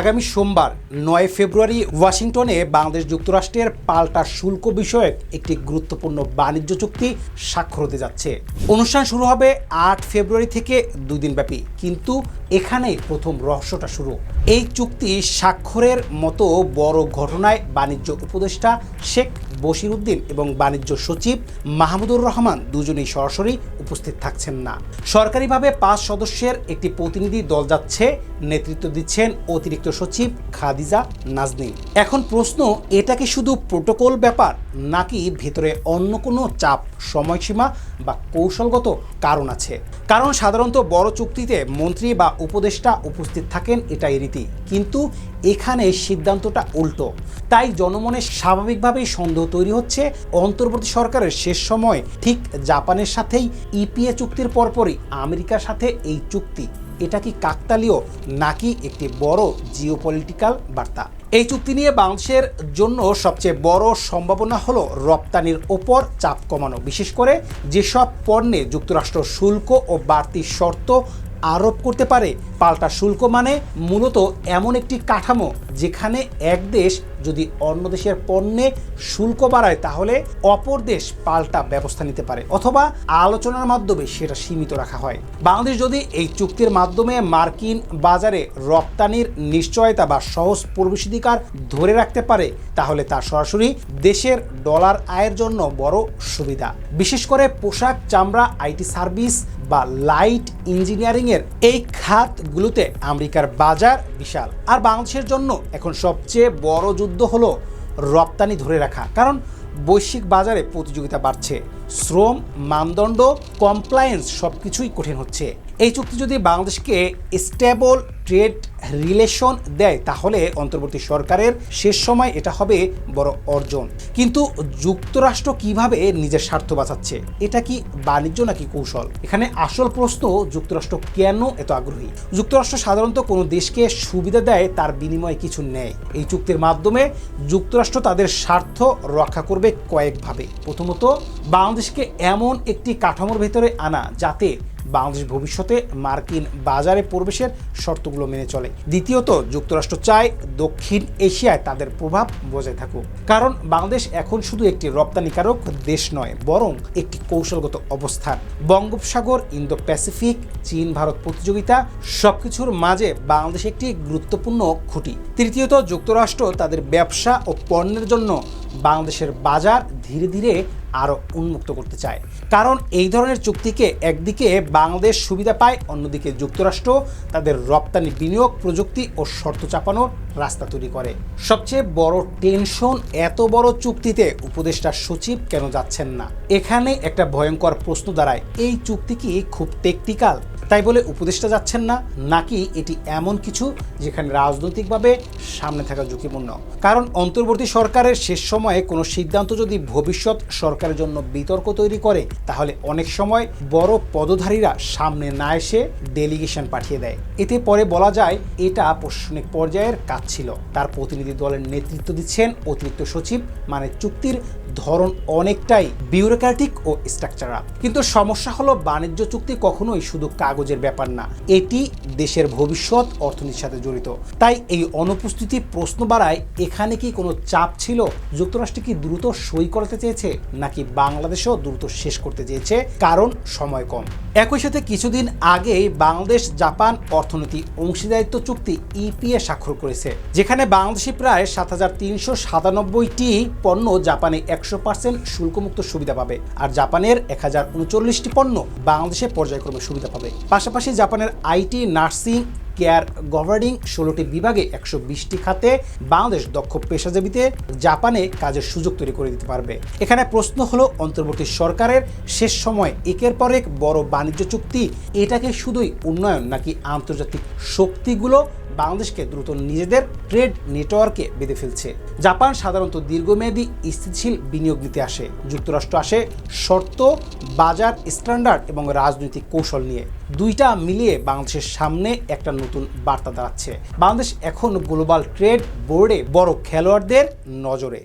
আগামী সোমবার, নয় ফেব্রুয়ারি, ওয়াশিংটনে বাংলাদেশ যুক্তরাষ্ট্রের পাল্টা শুল্ক বিষয়ক একটি গুরুত্বপূর্ণ বাণিজ্য চুক্তি স্বাক্ষর হতে যাচ্ছে। অনুষ্ঠান শুরু হবে আট ফেব্রুয়ারি থেকে দুই দিনব্যাপী কিন্তু এখানেই প্রথম রহস্যটা শুরু। এই চুক্তি স্বাক্ষরের মতো বড় ঘটনায় বাণিজ্য উপদেষ্টা শেখ বশির উদ্দিন এবং বাণিজ্য সচিব মাহমুদুর রহমান দুজনেই সরাসরি উপস্থিত থাকছেন না। সরকারিভাবে পাঁচ সদস্যের একটি প্রতিনিধি দল যাচ্ছে, নেতৃত্ব দিচ্ছেন অতিরিক্ত সচিব খাদিজা নাজনীন। এখন প্রশ্ন, এটা কি শুধু প্রোটোকল ব্যাপার, নাকি ভেতরে অন্য কোনো চাপ, সময়সীমা বা কৌশলগত কারণ আছে? কারণ সাধারণত বড় চুক্তিতে মন্ত্রী বা উপদেষ্টা উপস্থিত থাকেন এটাই রীতি। কিন্তু এখানে সিদ্ধান্তটা উল্টো। তাই জনমনে স্বাভাবিকভাবেই সন্দেহ তৈরি হচ্ছে। অন্তর্বর্তী সরকারের শেষ সময় ঠিক জাপানের সাথেই ইপিএ চুক্তির পরপরই আমেরিকার সাথে এই চুক্তি। এটা কি কাকতালীয় নাকি একটি বড় জিওপলিটিক্যাল বার্তা? এই চুক্তি নিয়ে বাংলাদেশের জন্য সবচেয়ে বড় সম্ভাবনা হলো রপ্তানির ওপর চাপ কমানো। বিশেষ করে যেসব পণ্যে যুক্তরাষ্ট্র শুল্ক ও বাড়তি শর্ত আরোপ করতে পারে, পাল্টা শুল্ক মানে মূলত এমন একটি কাঠামো যেখানে এক দেশ যদি অন্য দেশের পণ্যে শুল্ক বাড়ায়, তাহলে অপর দেশ পাল্টা ব্যবস্থা নিতে পারে অথবা আলোচনার মাধ্যমে সেটা সীমিত রাখা হয়। বাংলাদেশ যদি এই চুক্তির মাধ্যমে মার্কিন বাজারে রপ্তানির নিশ্চয়তা বা সহজ প্রবেশাধিকার ধরে রাখতে পারে, তাহলে তা সরাসরি দেশের ডলার আয়ের জন্য বড় সুবিধা। বিশেষ করে পোশাক, চামড়া, আইটি সার্ভিস বা লাইট ইঞ্জিনিয়ারিংয়ের এই খাতগুলোতে আমেরিকার বাজার বিশাল। আর বাংলাদেশের জন্য এখন সবচেয়ে বড় যুদ্ধ হলো রপ্তানি ধরে রাখা। কারণ বৈশ্বিক বাজারে প্রতিযোগিতা বাড়ছে। শ্রম, মানদণ্ড কমপ্লায়েন্স সব কিছুই কঠিন হচ্ছে। এই চুক্তি যদি বাংলাদেশকে স্টেবল ট্রেড রিলেশন দেয়, তাহলে অন্তর্বর্তী সরকারের শেষ সময় এটা হবে বড় অর্জন। কিন্তু যুক্তরাষ্ট্র কীভাবে নিজের স্বার্থ বাঁচাচ্ছে, এটা কি বাণিজ্য নাকি কৌশল? এখানে আসল প্রশ্ন, যুক্তরাষ্ট্র কেন এত আগ্রহী? যুক্তরাষ্ট্র সাধারণত কোনো দেশকে সুবিধা দেয়, তার বিনিময়ে কিছু নেয়। এই চুক্তির মাধ্যমে যুক্তরাষ্ট্র তাদের স্বার্থ রক্ষা করবে কয়েকভাবে। প্রথমত, বাংলাদেশকে এমন একটি কাঠামোর ভেতরে আনা, যাতে বাংলাদেশ ভবিষ্যতে মার্কিন বাজারে প্রবেশের শর্তগুলো মেনে চলে। দ্বিতীয়ত, যুক্তরাষ্ট্র চায় দক্ষিণ এশিয়ায় তাদের প্রভাব বজায় থাকুক। কারণ বাংলাদেশ এখন শুধু একটি রপ্তানিকারক দেশ নয়, বরং একটি কৌশলগত অবস্থান। বঙ্গোপসাগর ইন্দো প্যাসিফিক চীন, ভারত প্রতিযোগিতা সবকিছুর মাঝে বাংলাদেশ একটি গুরুত্বপূর্ণ খুঁটি। তৃতীয়ত, যুক্তরাষ্ট্র তাদের ব্যবসা ও পণ্যের জন্য বাংলাদেশের বাজার ধীরে ধীরে আরও উন্মুক্ত করতে চায়। কারণ এই ধরনের চুক্তিকে একদিকে বাংলাদেশ সুবিধা পায়, অন্যদিকে যুক্তরাষ্ট্র তাদের রপ্তানি বিনিয়োগ, প্রযুক্তি ও শর্ত চাপানোর রাস্তা তৈরি করে। সবচেয়ে বড় টেনশন এত বড় চুক্তিতে উপদেষ্টা সচিব কেন যাচ্ছেন না? এখানে একটা ভয়ঙ্কর প্রশ্ন দাঁড়ায়। এই চুক্তি কি খুব টেকনিক্যাল তাই বলে উপদেষ্টা যাচ্ছেন না, নাকি এটি এমন কিছু যেখানে রাজনৈতিকভাবে সামনে থাকা ঝুঁকিপূর্ণ? কারণ অন্তর্বর্তী সরকারের শেষ সময়ে কোনো সিদ্ধান্ত যদি ভবিষ্যৎ সরকারের জন্য বিতর্ক তৈরি করে, তাহলে অনেক সময় বড় পদধারীরা সামনে না এসে ডেলিগেশন পাঠিয়ে দেয়। এতে পরে বলা যায়, এটা প্রশাসনিক পর্যায়ের কাজ ছিল। তার প্রতিনিধি দলের নেতৃত্ব দিচ্ছেন অতিরিক্ত সচিব মানে চুক্তির ধরন অনেকটাই বিউরোক্রেটিক ও স্ট্রাকচারাল কিন্তু সমস্যা হলো বাণিজ্য চুক্তি কখনোই শুধু কাগজের ব্যাপার না, এটি দেশের ভবিষ্যৎ অর্থনীতির সাথে জড়িত। তাই এই অনুপস্থিতি প্রশ্ন বাড়ায়, এখানে কি কোনো চাপ ছিল? যুক্তরাষ্ট্র কি দ্রুত সই করাতে চেয়েছে, নাকি বাংলাদেশও দ্রুত শেষ করতে চেয়েছে? কারণ সময় কম। একই সাথে কিছুদিন আগেই বাংলাদেশ, জাপান অর্থনীতি অংশীদারিত্ব চুক্তি ইপিএ স্বাক্ষর করেছে, যেখানে বাংলাদেশি প্রায় সাত হাজার তিনশো সাতানব্বইটি পণ্য জাপানে একশো পার্সেন্ট শুল্কমুক্ত সুবিধা পাবে আর জাপানের এক হাজার উনচল্লিশটি পণ্য বাংলাদেশে পর্যায়ক্রমে সুবিধা পাবে। পাশাপাশি জাপানের আইটি নার্সিং, কেয়ার, গভর্নিং ষোলোটি বিভাগে একশো বিশটি খাতে বাংলাদেশ দক্ষ পেশাজীবীতে জাপানে কাজের সুযোগ তৈরি করে দিতে পারবে। এখানে প্রশ্ন হলো, অন্তর্বর্তী সরকারের শেষ সময় একের পর এক বড় বাণিজ্য চুক্তি, এটাকে শুধুই উন্নয়ন নাকি আন্তর্জাতিক শক্তিগুলো বাংলাদেশকে দ্রুত নিজেদের ট্রেড নেটওয়ার্কে বেঁধে ফেলছে। জাপান সাধারণত দীর্ঘমেয়াদী স্থিতিশীল বিনিয়োগ নিতে আসে। যুক্তরাষ্ট্র আসে শর্ত, বাজার স্ট্যান্ডার্ড এবং রাজনৈতিক কৌশল নিয়ে। দুইটা মিলিয়ে বাংলাদেশের সামনে একটা নতুন বার্তা দাঁড়াচ্ছে। বাংলাদেশ এখন গ্লোবাল ট্রেড বোর্ডে বড় খেলোয়াড়দের নজরে।